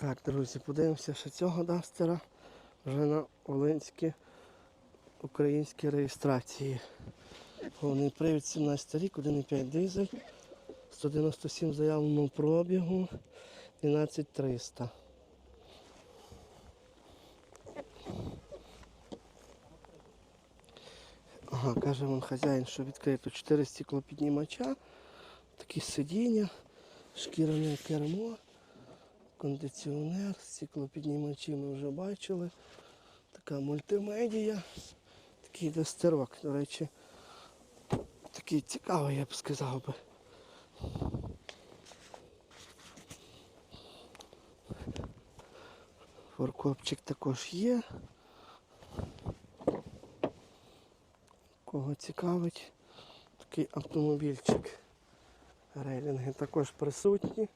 Так, друзі, подивимося ще цього дастера вже на Волинській українській реєстрації. Головний привід 17 рік, 1,5 дизель, 197 заявленого пробігу, 12300. Ага, каже вам хазяїн, що відкрито 4 стеклопіднімача, такі сидіння, шкіряне кермо, кондиціонер, стеклопіднімачі ми вже бачили. Така мультимедія, такий дастерок, до речі, такий цікавий, я б сказав би. Форкопчик також є. Кого цікавить, такий автомобільчик. Рейлінги також присутні.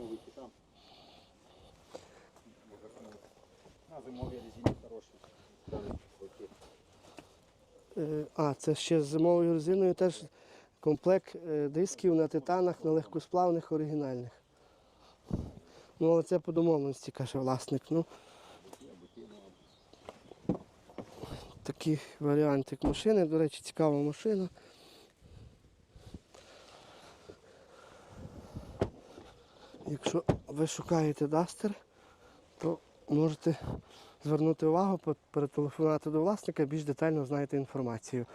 Зимовий там. На зимовій резині хороші. Е, А, це ще з зимовою резиною теж комплект е, дисків на титанах, на легкосплавних оригінальних. Ну, але це по домовленості, каже власник. Ну, такий варіантик машини, до речі, цікава машина. Якщо ви шукаєте дастер, то можете звернути увагу, перетелефонувати до власника, більш детально знаєте інформацію.